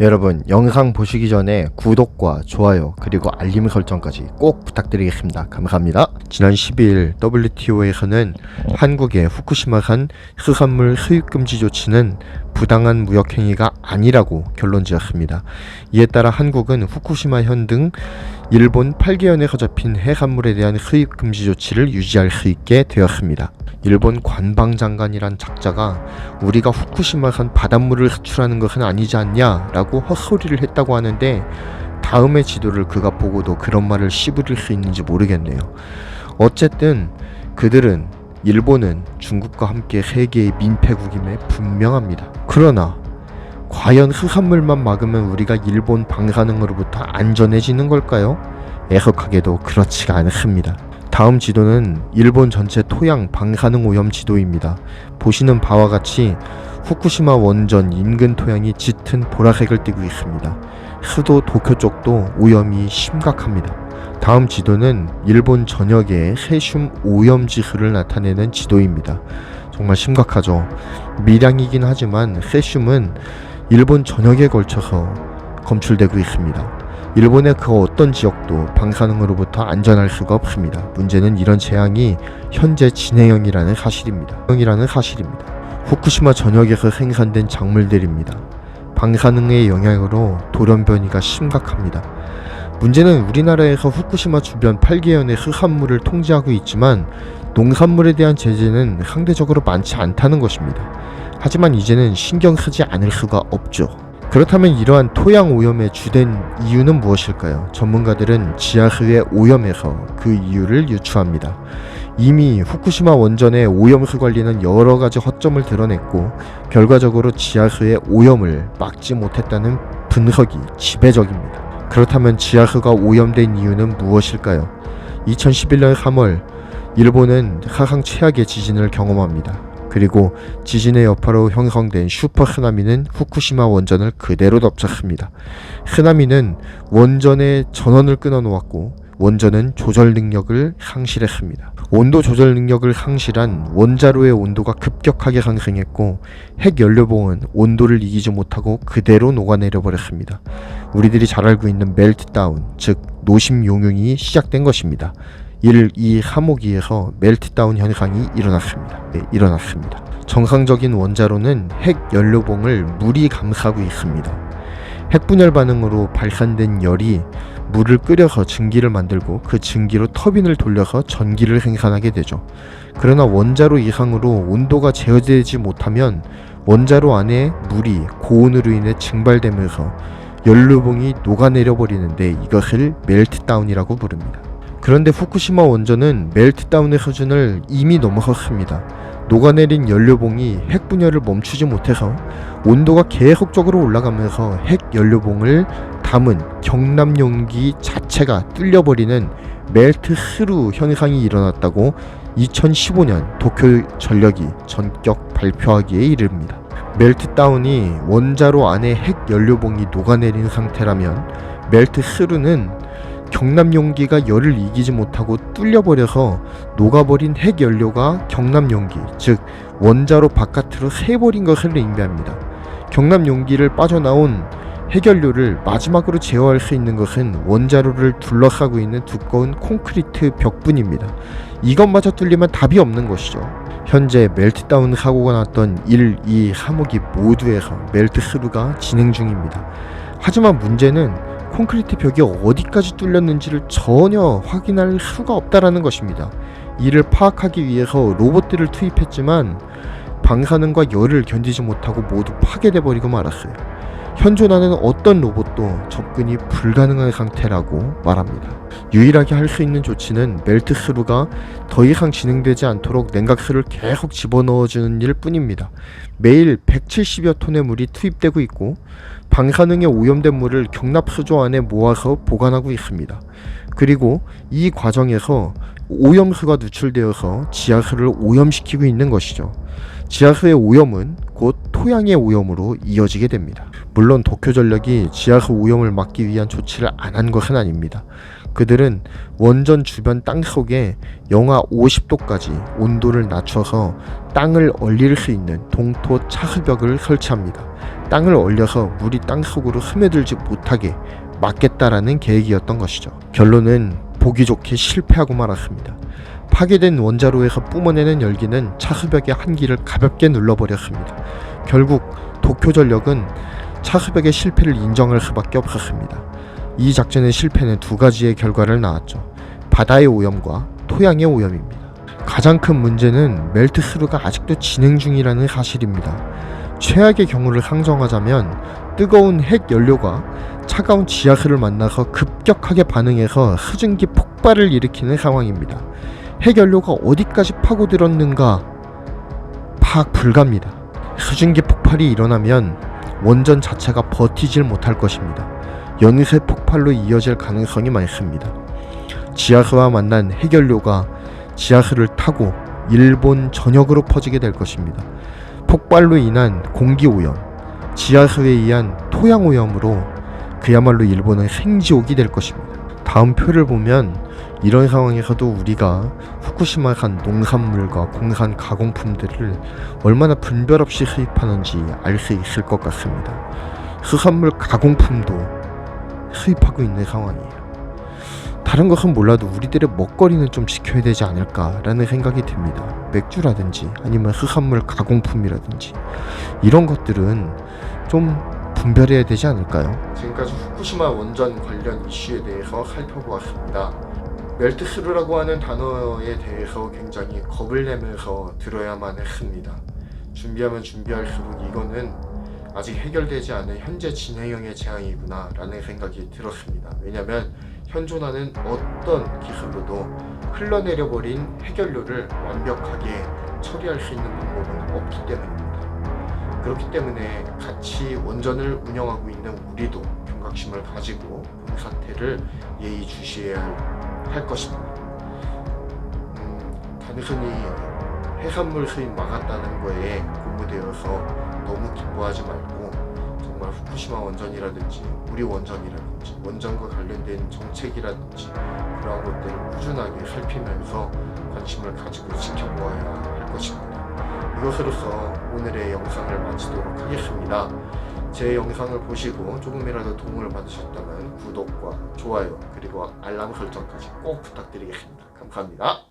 여러분 영상 보시기 전에 구독과 좋아요 그리고 알림 설정까지 꼭 부탁드리겠습니다. 감사합니다. 지난 12일 WTO에서는 한국의 후쿠시마산 흑암물 수입 금지 조치는 부당한 무역 행위가 아니라고 결론지었습니다. 이에 따라 한국은 후쿠시마현 등 일본 8개현에서 잡힌 해산물에 대한 수입 금지 조치를 유지할 수 있게 되었습니다. 일본 관방장관이란 작자가 우리가 후쿠시마산 바닷물을 수출하는 것은 아니지 않냐라고 헛소리를 했다고 하는데 다음의 지도를 그가 보고도 그런 말을 씨부릴 수 있는지 모르겠네요. 어쨌든 그들은 일본은 중국과 함께 세계의 민폐국임에 분명합니다. 그러나 과연 흑암물만 막으면 우리가 일본 방사능으로부터 안전해지는 걸까요? 애석하게도 그렇지가 않습니다. 다음 지도는 일본 전체 토양 방사능 오염 지도입니다. 보시는 바와 같이 후쿠시마 원전 인근 토양이 짙은 보라색을 띠고 있습니다. 수도 도쿄 쪽도 오염이 심각합니다. 다음 지도는 일본 전역의 세슘 오염 지수를 나타내는 지도입니다. 정말 심각하죠. 미량이긴 하지만 세슘은 일본 전역에 걸쳐서 검출되고 있습니다. 일본의 그 어떤 지역도 방사능으로부터 안전할 수가 없습니다. 문제는 이런 재앙이 현재 진행형이라는 사실입니다. 형이라는 사실입니다. 후쿠시마 전역에서 생산된 작물들입니다. 방사능의 영향으로 돌연변이가 심각합니다. 문제는 우리나라에서 후쿠시마 주변 8개연의 흑암물을 통제하고 있지만 농산물에 대한 제재는 상대적으로 많지 않다는 것입니다. 하지만 이제는 신경 쓰지 않을 수가 없죠. 그렇다면 이러한 토양 오염의 주된 이유는 무엇일까요? 전문가들은 지하수의 오염에서 그 이유를 유추합니다. 이미 후쿠시마 원전의 오염수 관리는 여러 가지 허점을 드러냈고 결과적으로 지하수의 오염을 막지 못했다는 분석이 지배적입니다. 그렇다면 지하수가 오염된 이유는 무엇일까요? 2011년 3월 일본은 사상 최악의 지진을 경험합니다. 그리고 지진의 여파로 형성된 슈퍼 쓰나미는 후쿠시마 원전을 그대로 덮쳤습니다. 쓰나미는 원전의 전원을 끊어놓았고 원전은 조절 능력을 상실했습니다. 온도 조절 능력을 상실한 원자로의 온도가 급격하게 상승했고 핵 연료봉은 온도를 이기지 못하고 그대로 녹아내려 버렸습니다. 우리들이 잘 알고 있는 멜트다운, 즉 노심 용융이 시작된 것입니다. 이를 이 하모기에서 멜트다운 현상이 일어났습니다. 네, 일어났습니다. 정상적인 원자로는 핵 연료봉을 물이 감싸고 있습니다. 핵분열 반응으로 발산된 열이 물을 끓여서 증기를 만들고 그 증기로 터빈을 돌려서 전기를 생산하게 되죠. 그러나 원자로 이상으로 온도가 제어되지 못하면 원자로 안에 물이 고온으로 인해 증발되면서 연료봉이 녹아내려 버리는데 이것을 멜트다운이라고 부릅니다. 그런데 후쿠시마 원전은 멜트다운의 수준을 이미 넘어섰습니다. 녹아내린 연료봉이 핵 분열을 멈추지 못해서 온도가 계속적으로 올라가면서 핵 연료봉을 담은 경남 용기 자체가 뚫려버리는 멜트 스루 현상이 일어났다고 2015년 도쿄 전력이 전격 발표하기에 이릅니다. 멜트다운이 원자로 안에 핵 연료봉이 녹아내린 상태라면 멜트 스루는 경남 용기가 열을 이기지 못하고 뚫려버려서 녹아버린 핵 연료가 경남 용기, 즉 원자로 바깥으로 새버린 것을 의미합니다. 경남 용기를 빠져나온 핵연료를 마지막으로 제어할 수 있는 것은 원자로를 둘러싸고 있는 두꺼운 콘크리트 벽뿐입니다. 이것마저 뚫리면 답이 없는 것이죠. 현재 멜트다운 사고가 났던 1, 2, 3호기 모두에서 멜트 스루가 진행 중입니다. 하지만 문제는 콘크리트 벽이 어디까지 뚫렸는지를 전혀 확인할 수가 없다라는 것입니다. 이를 파악하기 위해서 로봇들을 투입했지만 방사능과 열을 견디지 못하고 모두 파괴돼 버리고 말았어요. 현존하는 어떤 로봇도 접근이 불가능한 상태라고 말합니다. 유일하게 할 수 있는 조치는 멜트 스루가 더 이상 진행되지 않도록 냉각수를 계속 집어넣어주는 일 뿐입니다. 매일 170여 톤의 물이 투입되고 있고 방사능에 오염된 물을 경납수조 안에 모아서 보관하고 있습니다. 그리고 이 과정에서 오염수가 누출되어서 지하수를 오염시키고 있는 것이죠. 지하수의 오염은 곧 토양의 오염으로 이어지게 됩니다. 물론 도쿄전력이 지하수 오염을 막기 위한 조치를 안 한 것은 아닙니다. 그들은 원전 주변 땅 속에 영하 50도까지 온도를 낮춰서 땅을 얼릴 수 있는 동토 차흡벽을 설치합니다. 땅을 얼려서 물이 땅 속으로 스며들지 못하게 막겠다라는 계획이었던 것이죠. 결론은 보기 좋게 실패하고 말았습니다. 파괴된 원자로에서 뿜어내는 열기는 차흡벽의 한기를 가볍게 눌러버렸습니다. 결국 도쿄 전력은 차흡벽의 실패를 인정할 수밖에 없었습니다. 이 작전의 실패는 두 가지의 결과를 낳았죠. 바다의 오염과 토양의 오염입니다. 가장 큰 문제는 멜트스루가 아직도 진행 중이라는 사실입니다. 최악의 경우를 상정하자면 뜨거운 핵 연료가 차가운 지하수를 만나서 급격하게 반응해서 수증기 폭발을 일으키는 상황입니다. 핵 연료가 어디까지 파고들었는가 파악 불가입니다. 수증기 폭발이 일어나면 원전 자체가 버티질 못할 것입니다. 연쇄 폭발로 이어질 가능성이 많습니다. 지하수와 만난 핵연료가 지하수를 타고 일본 전역으로 퍼지게 될 것입니다. 폭발로 인한 공기 오염, 지하수에 의한 토양 오염으로 그야말로 일본은 생지옥이 될 것입니다. 다음 표를 보면 이런 상황에서도 우리가 후쿠시마산 농산물과 공산 가공품들을 얼마나 분별 없이 수입하는지 알 수 있을 것 같습니다. 수산물 가공품도 수입하고 있는 상황이에요. 다른 것은 몰라도 우리들의 먹거리는 좀 지켜야 되지 않을까라는 생각이 듭니다. 맥주라든지 아니면 수산물 가공품이라든지 이런 것들은 좀 분별해야 되지 않을까요? 지금까지 후쿠시마 원전 관련 이슈에 대해서 살펴보았습니다. 멜트스루라고 하는 단어에 대해서 굉장히 겁을 내면서 들어야만 했습니다. 준비하면 준비할수록 이거는 아직 해결되지 않은 현재 진행형의 재앙이구나 라는 생각이 들었습니다. 왜냐하면 현존하는 어떤 기술로도 흘러내려버린 해결료를 완벽하게 처리할 수 있는 방법은 없기 때문입니다. 그렇기 때문에 같이 원전을 운영하고 있는 우리도 경각심을 가지고 본 사태를 예의주시해야 할 것입니다. 음, 단순히 해산물 수입 막았다는 거에 고무되어서 너무 기뻐하지 말고 정말 후쿠시마 원전이라든지 우리 원전이라든지 원전과 관련된 정책이라든지 그러한 것들을 꾸준하게 살피면서 관심을 가지고 지켜보아야 할 것입니다. 이것으로서 오늘의 영상을 마치도록 하겠습니다. 제 영상을 보시고 조금이라도 도움을 받으셨다면 구독과 좋아요 그리고 알람 설정까지 꼭 부탁드리겠습니다. 감사합니다.